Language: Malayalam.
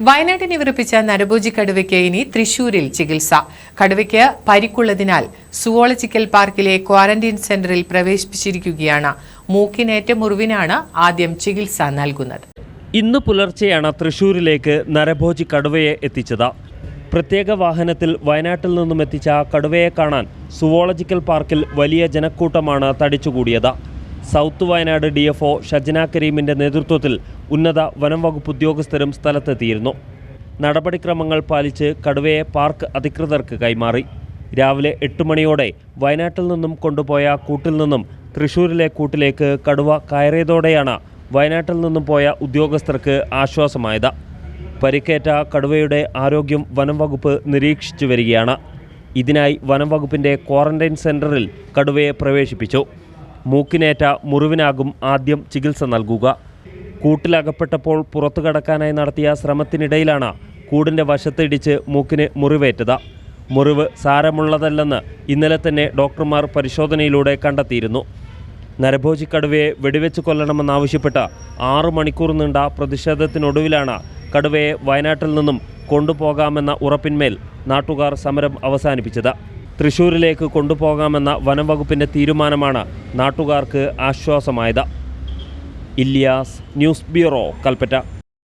വയനാട്ടിനെ വിറപ്പിച്ച നരഭോജി കടുവയ്ക്ക് ഇനി തൃശൂരിൽ ചികിത്സ. കടുവയ്ക്ക് പരിക്കുള്ളതിനാൽ സുവോളജിക്കൽ പാർക്കിലെ ക്വാറന്റൈൻ സെന്ററിൽ പ്രവേശിപ്പിച്ചിരിക്കുകയാണ്. മൂക്കിനേറ്റ മുറിവിനാണ് ആദ്യം ചികിത്സ നൽകുന്നത്. ഇന്ന് പുലർച്ചെയാണ് തൃശൂരിലേക്ക് നരഭോജി കടുവയെ എത്തിച്ചത്. പ്രത്യേക വാഹനത്തിൽ വയനാട്ടിൽ നിന്നും എത്തിച്ച കടുവയെ കാണാൻ സുവോളജിക്കൽ പാർക്കിൽ വലിയ ജനക്കൂട്ടമാണ് തടിച്ചുകൂടിയത്. South Wayanad D F O Shajana കരീമിന്റെ നേതൃത്വത്തിൽ ഉന്നത വനം വകുപ്പ് ഉദ്യോഗസ്ഥരും സ്ഥലത്തെത്തിയിരുന്നു. നടപടിക്രമങ്ങൾ പാലിച്ച് കടുവയെ പാർക്ക് അധികൃതർക്ക് കൈമാറി. രാവിലെ എട്ട് മണിയോടെ വയനാട്ടിൽ നിന്നും കൊണ്ടുപോയ കൂട്ടിൽ നിന്നും തൃശൂരിലെ കൂട്ടിലേക്ക് കടുവ കയറിയതോടെയാണ് വയനാട്ടിൽ നിന്നും പോയ ഉദ്യോഗസ്ഥർക്ക് ആശ്വാസമായത്. പരിക്കേറ്റ കടുവയുടെ ആരോഗ്യം വനം വകുപ്പ് നിരീക്ഷിച്ചു വരികയാണ്. ഇതിനായി വനം വകുപ്പിന്റെ ക്വാറന്റൈൻ സെന്ററിൽ കടുവയെ പ്രവേശിപ്പിച്ചു. മൂക്കിനേറ്റ മുറിവിനാകും ആദ്യം ചികിത്സ നൽകുക. കൂട്ടിലകപ്പെട്ടപ്പോൾ പുറത്തു കടക്കാനായി നടത്തിയ ശ്രമത്തിനിടയിലാണ് കൂടിന്റെ വശത്തിടിച്ച് മൂക്കിന് മുറിവേറ്റത്. മുറിവ് സാരമുള്ളതല്ലെന്ന് ഇന്നലെ തന്നെ ഡോക്ടർമാർ പരിശോധനയിലൂടെ കണ്ടെത്തിയിരുന്നു. നരഭോജിക്കടുവയെ വെടിവെച്ച് കൊല്ലണമെന്നാവശ്യപ്പെട്ട് ആറു മണിക്കൂർ നീണ്ട പ്രതിഷേധത്തിനൊടുവിലാണ് കടുവയെ വയനാട്ടിൽ നിന്നും കൊണ്ടുപോകാമെന്ന ഉറപ്പിന്മേൽ നാട്ടുകാർ സമരം അവസാനിപ്പിച്ചത്. തൃശൂരിലേക്ക് കൊണ്ടുപോകാമെന്ന വനം വകുപ്പിന്റെ തീരുമാനമാണ് നാട്ടുകാർക്ക് ആശ്വാസമായത്. Iliyas news bureau Kalpetta.